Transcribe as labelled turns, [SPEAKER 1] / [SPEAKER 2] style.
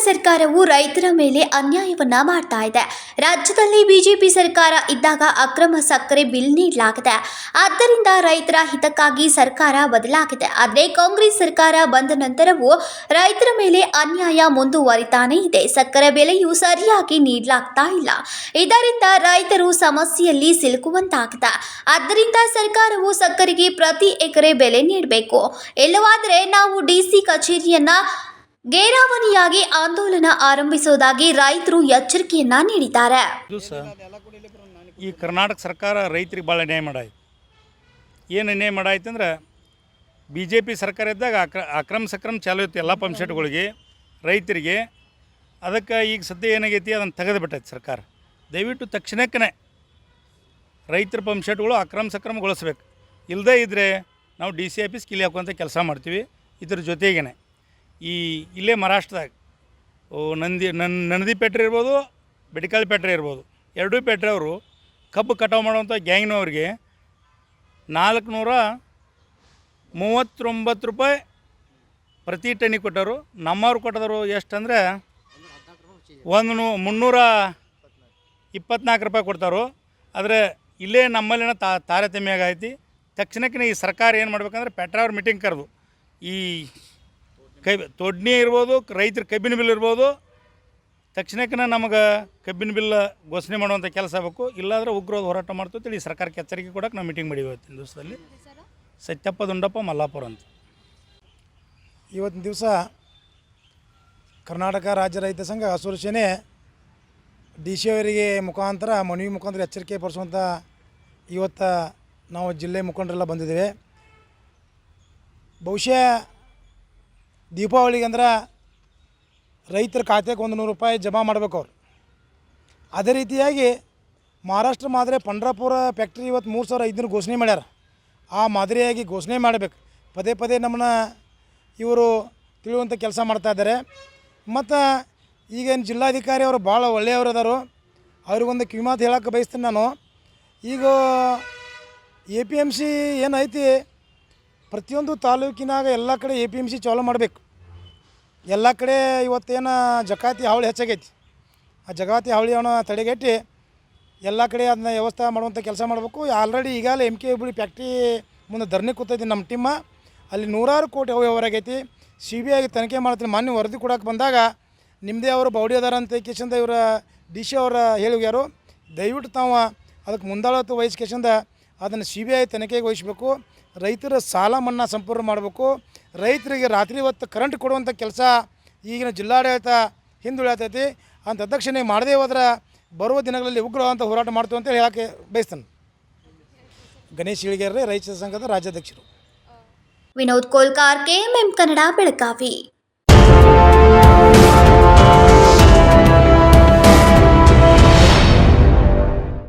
[SPEAKER 1] ಸರ್ಕಾರವು ರೈತರ ಮೇಲೆ ಅನ್ಯಾಯವನ್ನ ಮಾಡ್ತಾ ಇದೆ. ರಾಜ್ಯದಲ್ಲಿ ಬಿಜೆಪಿ ಸರ್ಕಾರ ಇದ್ದಾಗ ಅಕ್ರಮ ಸಕ್ಕರೆ ಬಿಲ್ ನೀಡಲಾಗಿದೆ. ಆದ್ದರಿಂದ ರೈತರ ಹಿತಕ್ಕಾಗಿ ಸರ್ಕಾರ ಬದಲಾಗಿದೆ. ಆದರೆ ಕಾಂಗ್ರೆಸ್ ಸರ್ಕಾರ ಬಂದ ನಂತರವೂ ರೈತರ ಮೇಲೆ ಅನ್ಯಾಯ ಮುಂದುವರಿತಾನೇ ಇದೆ. ಸಕ್ಕರೆ ಬೆಲೆಯು ಸರಿಯಾಗಿ ನೀಡಲಾಗ್ತಾ ಇಲ್ಲ. ಇದರಿಂದ ರೈತರು ಸಮಸ್ಯೆಯಲ್ಲಿ ಸಿಲುಕುವಂತಾಗಿದೆ. ಆದ್ದರಿಂದ ಸರ್ಕಾರವು ಸಕ್ಕರೆಗೆ ಪ್ರತಿ ಎಕರೆ ಬೆಲೆ ನೀಡಬೇಕು. ಇಲ್ಲವಾದರೆ ನಾವು ಡಿಸಿ ಕಚೇರಿಯನ್ನ ಗೇರಾವಣಿಯಾಗಿ ಆಂದೋಲನ ಆರಂಭಿಸುವುದಾಗಿ ರೈತರು ಎಚ್ಚರಿಕೆಯನ್ನ ನೀಡಿದ್ದಾರೆ.
[SPEAKER 2] ಈ ಕರ್ನಾಟಕ ಸರ್ಕಾರ ರೈತರಿಗೆ ಭಾಳ ಅನ್ಯಾಯ ಮಾಡಾಯ್ತು. ಏನು ಅನ್ಯಾಯ ಮಾಡಾಯ್ತು ಅಂದ್ರೆ ಬಿ ಜೆ ಪಿ ಸರ್ಕಾರ ಇದ್ದಾಗ ಅಕ್ರ ಅಕ್ರಮ ಸಕ್ರಮ ಚಾಲೂ ಇತ್ತು ಎಲ್ಲ ಪಂಪ್ಸೆಟ್ಗಳಿಗೆ ರೈತರಿಗೆ. ಅದಕ್ಕೆ ಈಗ ಸದ್ಯ ಏನಾಗೈತಿ ಅದನ್ನು ತೆಗೆದು ಬಿಟ್ಟೈತೆ ಸರ್ಕಾರ. ದಯವಿಟ್ಟು ತಕ್ಷಣಕ್ಕೇ ರೈತರ ಪಂಪ್ಸೆಟ್ಗಳು ಅಕ್ರಮ ಸಕ್ರಮಗೊಳಿಸ್ಬೇಕು ಇಲ್ಲದೇ ಇದ್ದರೆ ನಾವು ಡಿ ಸಿ ಆಫೀಸ್ ಕಿಲಿ ಹಾಕುವಂಥ ಕೆಲಸ ಮಾಡ್ತೀವಿ. ಇದ್ರ ಜೊತೆಗೇ ಈ ಇಲ್ಲೇ ಮಹಾರಾಷ್ಟ್ರದಾಗ. ನಂದಿ, ನನ್, ನಂದಿ ಪೆಟ್ರಿ ಇರ್ಬೋದು, ಬೆಡಿಕಲ್ ಪೆಟ್ರಿ ಇರ್ಬೋದು. ಎರಡೂ ಪೆಟ್ರಿ ಅವರು ಕಬ್ಬು ಕಟಾವು ಮಾಡುವಂಥ ಗ್ಯಾಂಗ್ನವ್ರಿಗೆ ನಾಲ್ಕುನೂರ ಮೂವತ್ತೊಂಬತ್ತು ರೂಪಾಯಿ ಪ್ರತಿ ಟನ್ನಿಗೆ ಕೊಟ್ಟರು. ನಮ್ಮವ್ರು ಕೊಟ್ಟದರು ಎಷ್ಟಂದರೆ ಒಂದು ನೂ, ಮುನ್ನೂರ ಇಪ್ಪತ್ನಾಲ್ಕು ರೂಪಾಯಿ ಕೊಡ್ತಾರೋ. ಆದರೆ ಇಲ್ಲೇ ನಮ್ಮಲ್ಲಿನ ತಾ, ತಾರತಮ್ಯ ಆಗೈತಿ. ತಕ್ಷಣಕ್ಕೆ ಈ ಸರ್ಕಾರ ಏನು ಮಾಡ್ಬೇಕಂದ್ರೆ ಪೆಟ್ರೋಲ್ ಮೀಟಿಂಗ್ ಕರೆದು ಈ ಕೈ ತೊಡ್ನಿ ಇರ್ಬೋದು, ರೈತರ ಕಬ್ಬಿನ ಬಿಲ್ ಇರ್ಬೋದು. ತಕ್ಷಣಕ್ಕೆ ನಮಗೆ ಕಬ್ಬಿನ ಬಿಲ್ ಘೋಷಣೆ ಮಾಡುವಂಥ ಕೆಲಸ ಆಗಬೇಕು. ಇಲ್ಲಾಂದ್ರೆ ಉಗ್ರವಾದ ಹೋರಾಟ ಮಾಡ್ತೀವಿ ಈ ಸರ್ಕಾರಕ್ಕೆ ಎಚ್ಚರಿಕೆ ಕೊಡೋಕೆ ನಾವು ಮೀಟಿಂಗ್ ಮಾಡಿವಿ ಇವತ್ತಿನ ದಿವಸದಲ್ಲಿ. ಸತ್ಯಪ್ಪ ದುಂಡಪ್ಪ ಮಲ್ಲಾಪುರ ಅಂತ.
[SPEAKER 3] ಇವತ್ತಿನ ದಿವಸ ಕರ್ನಾಟಕ ರಾಜ್ಯ ರೈತ ಸಂಘ ಹಸೂರು ಸೇನೆ ಡಿ ಸಿ ಅವರಿಗೆ ಮುಖಾಂತರ ಮನವಿ ಮುಖಾಂತರ ಎಚ್ಚರಿಕೆ ಪಡಿಸುವಂಥ ಇವತ್ತು ನಾವು ಜಿಲ್ಲೆ ಮುಖಂಡರೆಲ್ಲ ಬಂದಿದ್ದೇವೆ. ಬಹುಶಃ ದೀಪಾವಳಿಗೆ ಅಂದ್ರೆ ರೈತರ ಖಾತೆಗೆ ಒಂದು ನೂರು ರೂಪಾಯಿ ಜಮಾ ಮಾಡ್ಬೇಕು ಅವ್ರು. ಅದೇ ರೀತಿಯಾಗಿ ಮಹಾರಾಷ್ಟ್ರ ಮಾದರಿ ಪಂಡ್ರಾಪುರ ಫ್ಯಾಕ್ಟ್ರಿ ಇವತ್ತು ಮೂರು ಸಾವಿರ ಐದುನೂರು ಘೋಷಣೆ ಮಾಡ್ಯಾರ. ಆ ಮಾದರಿಯಾಗಿ ಘೋಷಣೆ ಮಾಡಬೇಕು. ಪದೇ ಪದೇ ನಮ್ಮನ್ನ ಇವರು ತಿಳಿಯುವಂಥ ಕೆಲಸ ಮಾಡ್ತಾ ಇದ್ದಾರೆ. ಮತ್ತು ಈಗೇನು ಜಿಲ್ಲಾಧಿಕಾರಿ ಅವರು ಭಾಳ ಒಳ್ಳೆಯವರು ಅದಾರು. ಅವ್ರಿಗೊಂದು ಕಿವಿಮಾತು ಹೇಳಕ್ಕೆ ಬಯಸ್ತೀನಿ ನಾನು. ಈಗ ಎ ಪಿ ಎಂ ಸಿ ಏನೈತಿ ಪ್ರತಿಯೊಂದು ತಾಲೂಕಿನಾಗ ಎಲ್ಲ ಕಡೆ ಎ ಪಿ ಎಂ ಸಿ ಚಾಲೂ ಮಾಡಬೇಕು. ಎಲ್ಲ ಕಡೆ ಇವತ್ತೇನು ಜಕಾತಿ ಹಾವಳಿ ಹೆಚ್ಚಾಗೈತಿ. ಆ ಜಗಾತಿ ಹಾವಳಿಯನ್ನು ತಡೆಗಟ್ಟಿ ಎಲ್ಲ ಕಡೆ ಅದನ್ನ ವ್ಯವಸ್ಥೆ ಮಾಡುವಂಥ ಕೆಲಸ ಮಾಡಬೇಕು. ಆಲ್ರೆಡಿ ಈಗಾಗಲೇ ಎಂ ಕೆ ಹುಬ್ಬಳ್ಳಿ ಫ್ಯಾಕ್ಟ್ರಿ ಮುಂದೆ ಧರಣಿ ಕೂತೈತಿ ನಮ್ಮ ಟೀಮ ಅಲ್ಲಿ ನೂರಾರು ಕೋಟಿ ಅವ್ಯವಹಾರ ಆಗೈತಿ. ಸಿ ಬಿ ಐಗೆ ತನಿಖೆ ಮಾಡ್ತೀನಿ. ಮಾನ್ಯ ವರದಿ ಕೊಡೋಕೆ ಬಂದಾಗ ನಿಮ್ಮದೇ ಅವರು ಬೌಡಿ ಅದಾರ ಅಂತ ಕೇಶಂದ ಇವರ ಡಿ ಸಿ ಅವರ ಹೇಳಿ ಹೋಗ್ಯಾರು ದಯವಿಟ್ಟು ತಾವು ಅದಕ್ಕೆ ಮುಂದಾಳತ್ವ ವಹಿಸ್ಕೇಸಿಂದ ಅದನ್ನು ಸಿ ಬಿ ಐ ತನಿಖೆಗೆ ವಹಿಸಬೇಕು. ರೈತರ ಸಾಲ ಮನ್ನಾ ಸಂಪೂರ್ಣ ಮಾಡಬೇಕು. ರೈತರಿಗೆ ರಾತ್ರಿ ಹೊತ್ತು ಕರೆಂಟ್ ಕೊಡುವಂಥ ಕೆಲಸ ಈಗಿನ ಜಿಲ್ಲಾಡಳಿತ ಹಿಂದುಳಿತೈತಿ. ಅಂತ ಅಧ್ಯಕ್ಷನೆ ಮಾಡದೇ ಹೋದ್ರೆ ಬರುವ ದಿನಗಳಲ್ಲಿ ಉಗ್ರವಾದಂಥ ಹೋರಾಟ ಮಾಡ್ತೇವೆ ಅಂತೇಳಿ ಹೇಳಕ್ಕೆ ಬಯಸ್ತಾನೆ. ಗಣೇಶ್ ಇಳಿಗೆರೆ ರೈತ ಸಂಘದ ರಾಜ್ಯಾಧ್ಯಕ್ಷರು.
[SPEAKER 1] ವಿನೋದ್ ಕೋಲ್ಕಾರ್ ಕೆಎಂಎಂ ಕನ್ನಡ ಬೆಳಗಾವಿ.